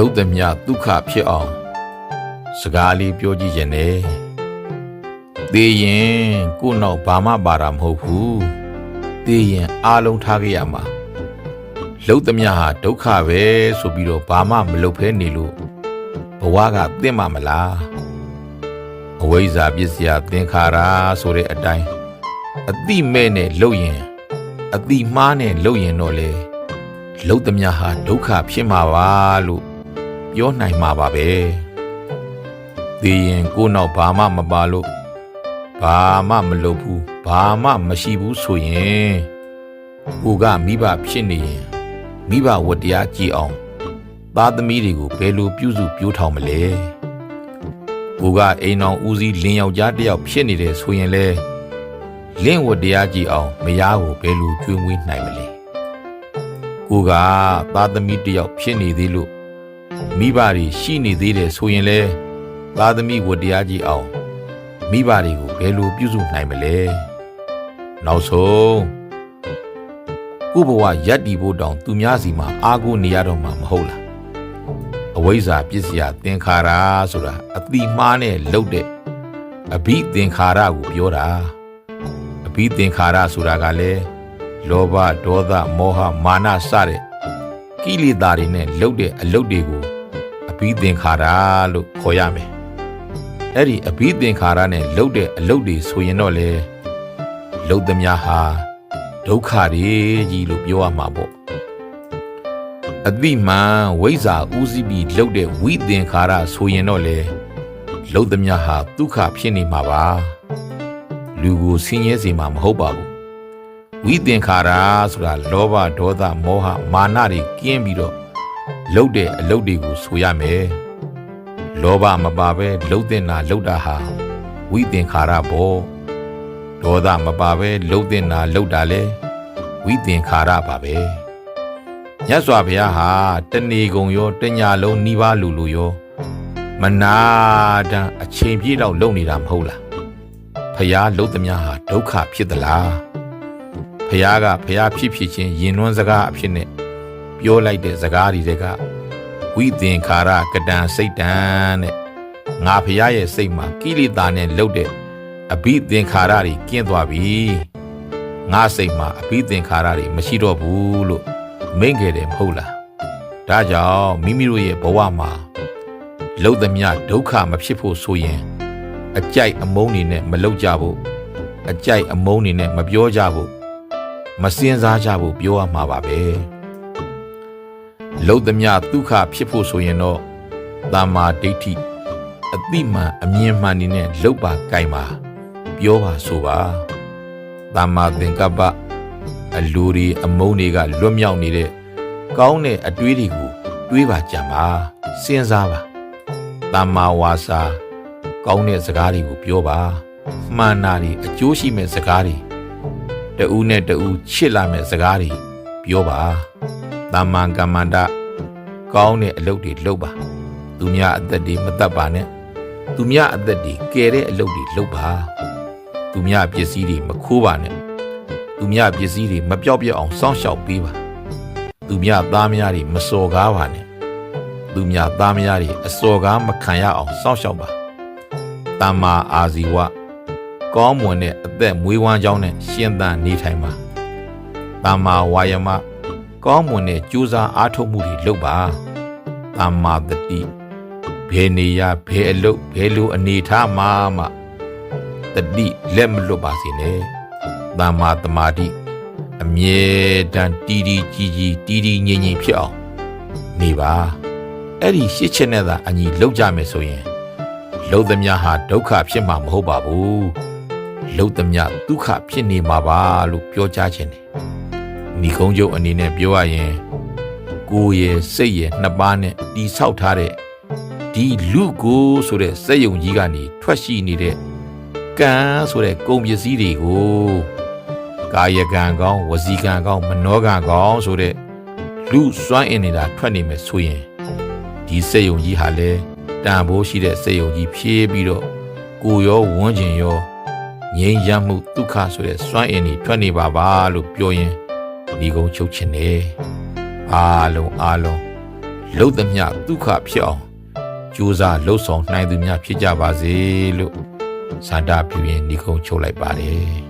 လှုပ်သည်မြဒုက္ခဖြစ်အောင်စကားလေးပြောကြည့်ခြင်းနဲ့သေရင်ကိုယ့်နောက်ဘာမှပါတာမဟုတ်ဘူးသေရင်အားလုံးထားခဲ့ရမှာလှုပ်သည်မြဟာဒုက္ခပဲဆိုပြီးတော့ဘာမှမလုပ်ဖဲနေလို့ဘဝကတင့်မှာမလားအဝိဇ္ဇာပစ္စယသင်္ခါရဆိုတဲ့အတိုင်းအတိမဲ့နဲ့လှုပ်ရင်အတိမှားနဲ့လှုပ်ရင်တော့လေလှုပ်သည်မြဟာဒုက္ခဖြစ်မှာပါလို့ ပြောနိုင်မှာပါပဲသိရင်ကိုယ့်နောက်ဘာမှမပါလို့ဘာမှမလုပ်ဘူးဘာမှမရှိဘူးဆိုရင်ကိုကမိဘဖြစ်နေရင်မိဘဝတ္တရားကြည်အောင်သားသမီးတွေကိုဘယ်လိုပြုစုပြောထောင်မလဲကိုကအိမ်အောင်ဦးစီးလင်းယောက်ျားတစ်ယောက်ဖြစ်နေတယ်ဆိုရင်လေလင်းဝတ္တရားကြည်အောင်မယားကိုဘယ်လိုကျွေးမွေးနိုင်မလဲကိုကသားသမီးတစ်ယောက်ဖြစ်နေသေးလို့ မိဘတွေရှိနေသေးတယ်ဆိုရင်လေသာသမီဝတ္တရားကြီးအောင်မိဘတွေကိုဘယ်လိုပြုစုနိုင်မလဲနောက်ဆုံးကိုဘဝရက်တီဖို့တောင်သူများစီမှာအာကိုနေရတော့မှာမဟုတ်လားအဝိဇ္ဇာပစ္စယသင်္ခါရဆိုတာအတိမှားနဲ့လှုပ်တဲ့အဘိသင်္ခါရကိုပြောတာအဘိသင်္ခါရဆိုတာကလည်းလောဘဒေါသမောဟမာနစတဲ့ကိလေသာတွေနဲ့လှုပ်တဲ့အလုပ်တွေကိုအ ဘိသင်္ခါရလို့ခေါ်ရမယ်။အဲ့ဒီအဘိသင်္ခါရနဲ့လှုပ်တဲ့အလုပ်တွေဆိုရင်တော့လေလှုပ်သမျှဟာဒုက္ခတွေကြီးလို့ပြောရမှာပေါ့။အတိမှန်ဝိဇ္ဇာဥစည်းပြီးလှုပ်တဲ့ဝိသင်္ခါရဆိုရင်တော့လေလှုပ်သမျှဟာဒုက္ခဖြစ်နေမှာပါ။လူကိုဆင်းရဲစေမှာမဟုတ်ပါဘူး။ဝိသင်္ခါရဆိုတာလောဘဒေါသမောဟမာနတွေကင်းပြီးတော့ လှုပ်တဲ့အလုပ်တွေကိုဆိုရမယ်လောဘမပါပဲလှုပ်တဲ့နာလှုပ်တာဟာဝိသင်္ခါရပေါ့ဒေါသမပါပဲလှုပ်တဲ့နာလှုပ်တာလဲဝိသင်္ခါရပါပဲမြတ်စွာဘုရားဟာတဏီကုံရောတညာလုံးနှီးပါလူလူရောမနာတမ်းအချိန်ပြည့်တော့လုပ်နေတာမဟုတ်လားဖះလှုပ်သမျှဟာဒုက္ခဖြစ်သလားဖះကဖះဖြစ်ဖြစ်ချင်းယင်နွမ်းစကားအဖြစ်နဲ့ ပြောလိုက်တဲ့စကားတွေကဝိသင်္ခါရကတံစိတ်တံတဲ့ငါဖះရဲ့စိတ်မှာကိလေသာနဲ့လှုပ်တဲ့အဘိသင်္ခါရတွေကင်းသွားပြီငါစိတ်မှာအဘိသင်္ခါရတွေမရှိတော့ဘူးလို့မိန့်ခဲ့တယ်မဟုတ်လားဒါကြောင့်မိမိတို့ရဲ့ဘဝမှာလှုပ်သမျှဒုက္ခမဖြစ်ဖို့ဆိုရင် အကြိုက်အမုန်းတွေနဲ့မလှုပ်ကြဖို့အကြိုက်အမုန်းတွေနဲ့မပြောကြဖို့မစင်စားကြဖို့ပြောရမှာပါပဲ လှုပ်သမျှဒုက္ခဖြစ်ဖို့ဆိုရင်တော့တမ္မာဒိဋ္ဌိအတိမှန်အမြင်မှန်နေနဲ့လှုပ်ပါကြိုင်ပါပြောပါဆိုပါတမ္မာသင်္ကပ္ပအလူတွေအမုန်းတွေကလွတ်မြောက်နေတဲ့ကောင်းတဲ့အတွေးတွေကိုတွေးပါကြံပါစဉ်းစားပါတမ္မာဝါစာကောင်းတဲ့စကားတွေကိုပြောပါမှန်တာတွေအကျိုးရှိမဲ့စကားတွေတဦးနဲ့တဦးချစ်လာမဲ့စကားတွေပြောပါ တမ္မန်ကမ္မန္တကောင်းတဲ့အလုပ်တွေလုပ်ပါသူများအသက်တွေမတတ်ပါနဲ့သူများအသက်တွေကယ်တဲ့အလုပ်တွေလုပ်ပါသူများပစ္စည်းတွေမခိုးပါနဲ့သူများပစ္စည်းတွေမပြောက်ပြက်အောင်စောင့်ရှောက်ပေးပါသူများသားမယားတွေမစော်ကားပါနဲ့သူများသားမယားတွေအစော်ကားမခံရအောင်စောင့်ရှောက်ပါတမ္မာအာဇီဝကောင်းမွန်တဲ့အသက်မွေးဝမ်းကြောင်းနဲ့ရှင်သန်နေထိုင်ပါ။တမ္မာဝါယမ ကောင်းမွန်တဲ့ကြိုးစားအားထုတ်မှုတွေလုပ်ပါ။တမ္မာတတိဘယ်နေရဘယ်အလုပ်ဘယ်လိုအနေထားမှမှတတိလက်မလွတ်ပါစေနဲ့။တမ္မာတမာတိအမြဲတမ်းတီးတီးကြီးကြီးတီးတီးငြိမ်ငြိမ်ဖြစ်အောင်နေပါ။အဲ့ဒီရှစ်ချက်နဲ့သာအညီလုပ်ကြမယ်ဆိုရင်လုံသမျှဟာဒုက္ခဖြစ်မှာမဟုတ်ပါဘူး။လုံသမျှဒုက္ခဖြစ်နေမှာပါလို့ပြောကြားခြင်းတယ်။ ဏီကုံးကျုပ်အနေနဲ့ပြောရရင်ကိုယ်ရဲ့စိတ်ရဲ့နှစ်ပါးနဲ့တီဆောက်ထားတဲ့ဒီလူကိုဆိုတဲ့စက်ယုံကြီးကနေထွက်ရှိနေတဲ့ကံဆိုတဲ့ကုန်ပစ္စည်းတွေကိုကာယကံကောင်းဝစီကံကောင်းမနောကံကောင်းဆိုတဲ့လူစွမ်းအင်နေတာထွက်နေမယ်ဆိုရင်ဒီစက်ယုံကြီးဟာလည်းတန်ဖိုးရှိတဲ့စေယုံကြီးဖြည့်ပြီးတော့ကိုရောဝန်းကျင်ရောငြိမ်းချမ်းမှုဒုက္ခဆိုတဲ့စွမ်းအင်တွေထွက်နေပါပါလို့ပြောရင် ဒီကုန်းချုပ်ချင်တယ်အားလုံးအားလုံးလှုပ်သမျှဒုက္ခဖြစ်အောင်ကြိုးစားလှုပ်ဆောင်နိုင်သူများဖြစ်ကြပါစေလို့စန္ဒပြုရင်ဒီကုန်းချုပ်လိုက်ပါတယ်